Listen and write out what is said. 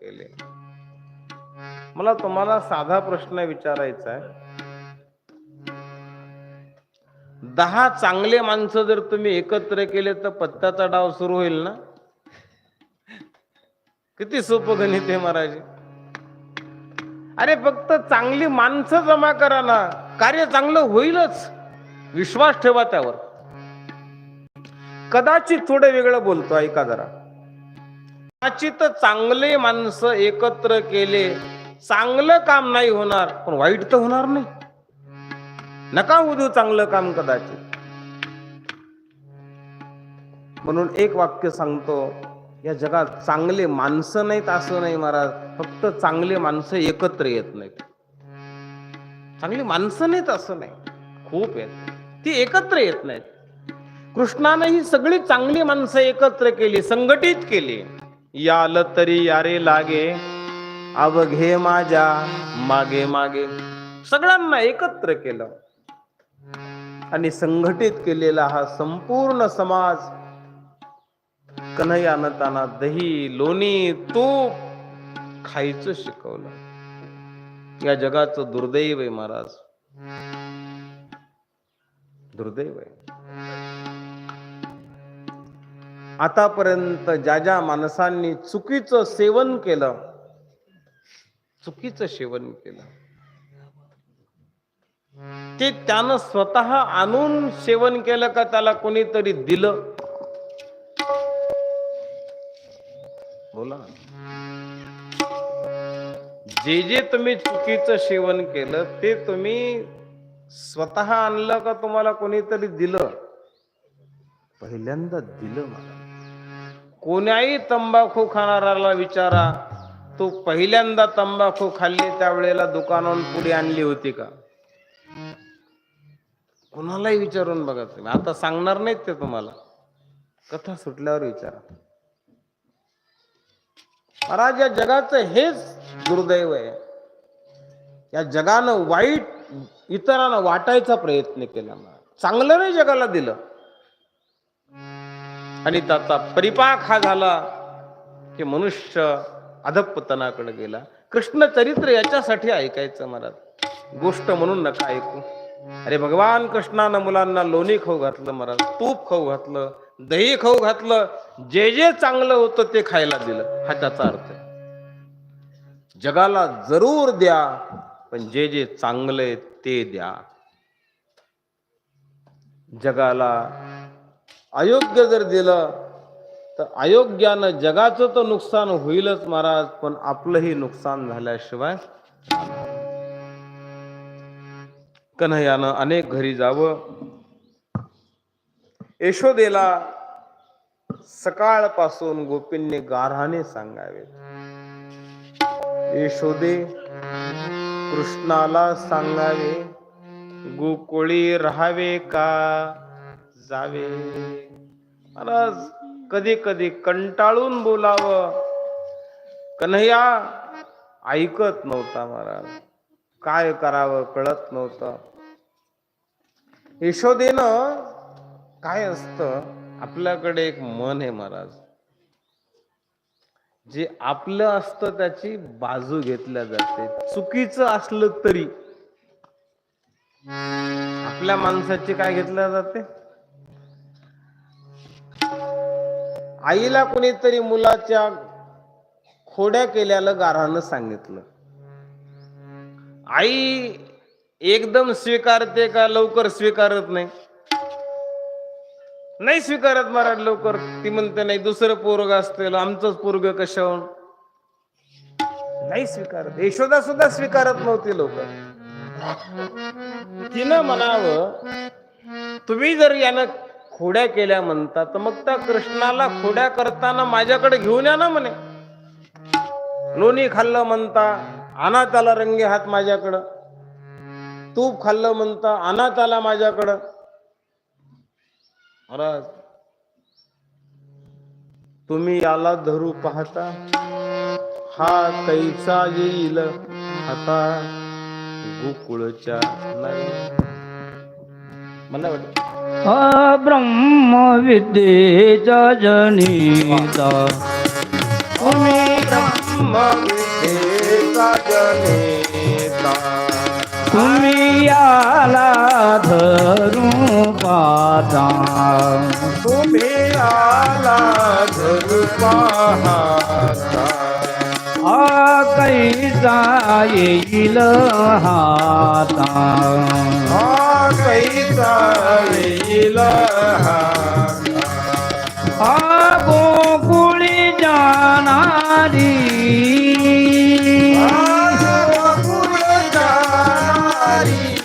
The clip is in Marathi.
केले. मला तुम्हाला साधा प्रश्न विचारायचा आहे. दहा चांगले माणसं जर तुम्ही एकत्र केले तर पत्त्याचा डाव सुरू होईल ना? किती सोपं गणित आहे महाराज. अरे फक्त चांगली माणसं जमा करा ना. कार्य चांगलं होईलच. विश्वास ठेवा त्यावर. कदाचित थोडं वेगळं बोलतो ऐका जरा. कदाचित चांगले माणसं एकत्र केले चांगलं काम नाही होणार पण वाईट तर होणार नाही. नका होऊ देऊ चांगलं काम कदाचित. म्हणून एक वाक्य सांगतो या जगात चांगले माणसं नाहीत असं नाही महाराज फक्त चांगले माणसं एकत्र येत नाहीत. चांगली माणसं नाहीत असं नाही खूप आहेत. ती एकत्र येत नाहीत. कृष्णानं ही सगळी चांगली माणसं एकत्र केली संघटित केली. याल तरी यारे लागे. अवघे माझ्या मागे मागे. सगळ्यांना एकत्र केलं. आणि संघटित केलेला हा संपूर्ण समाज. कन्हया नताना दही लोणी तूप खायचं शिकवलं. या जगाचं दुर्दैव आहे महाराज. दुर्दैव आहे. आतापर्यंत ज्या ज्या माणसांनी चुकीचं सेवन केलं चुकीचं सेवन केलं ते त्यानं स्वतः आणून सेवन केलं का त्याला कोणीतरी दिलं? बोला जे जे तुम्ही चुकीचं सेवन केलं ते तुम्ही स्वतः आणलं का तुम्हाला कोणीतरी दिलं? पहिल्यांदा दिलं मला. कोण्याही तंबाखू खाणाऱ्याला विचारा तो पहिल्यांदा तंबाखू खाल्ली त्यावेळेला दुकानावरून पुढे आणली होती का? कोणालाही विचारून बघा तुम्ही. आता सांगणार नाहीत ते तुम्हाला. कथा सुटल्यावर विचारा. महाराज या जगाचं हेच दुर्दैव आहे. या जगानं वाईट इतरांना वाटायचा प्रयत्न केला. चांगलं नाही जगाला दिलं. आणि त्याचा परिपाक हा झाला की मनुष्य अधपतनाकडे गेला. कृष्ण चरित्र याच्यासाठी ऐकायचं मला. गोष्ट म्हणून नका ऐकू. अरे भगवान कृष्णानं मुलांना लोणी खाऊ घातलं महाराज तूप खाऊ घातलं दही खाऊ घातलं जे जे चांगलं होतं ते खायला दिलं. हा त्याचा अर्थ आहे. जगाला जरूर द्या पण जे जे चांगलं आहे ते द्या. जगाला अयोग्य जर दिलं तर अयोग्यानं जगाचं तर नुकसान होईलच महाराज पण आपलंही नुकसान झाल्याशिवाय कन्हयानं अनेक घरी जावं. यशोदेला सकाळपासून गोपींनी गारहाने सांगावे. यशोदे कृष्णाला सांगावे गोकुळी राहावे का? जावे. महाराज कधी कधी कंटाळून बोलावं. कन्हैया ऐकत नव्हता महाराज. काय करावं कळत नव्हतं. यशोदेनं काय असतं? आपल्याकडे एक मन आहे महाराज. जे आपलं असतं त्याची बाजू घेतल्या जाते. चुकीचं असलं तरी. आपल्या माणसाची काय घेतल्या जाते? आईला कुणीतरी मुलाच्या खोड्या केल्याला गारानं सांगितलं. आई एकदम स्वीकारते का? लवकर स्वीकारत नाही. नाही स्वीकारत महाराज लवकर. ती म्हणते नाही दुसरं पोरग असतं आमचंच पोरग कशावरून नाही स्वीकारत. यशोदा सुद्धा स्वीकारत नव्हती लवकर. तिनं म्हणावं तुम्ही जर यानं खोड्या केल्या म्हणता तर मग त्या कृष्णाला खोड्या करताना माझ्याकडे घेऊन या ना म्हणे. लोणी खाल्लं म्हणता आणा त्याला रंगे हात माझ्याकडं. तूप खाल्लं म्हणता आणा त्याला माझ्याकडं. महाराज तुम्ही याला धरू पाहता? हा कैसा येईल आता गोकुळच्या नाही. मला वाटत ब्रह्म विद्येचा जनिता तुम्ही ब्रह्म ब्रह्म विद्येचा जनेता तुम्ही याला धरू पाता तुम्ही आला धरू पाहता आ कैसा येईल. जाणारी. जाणारी.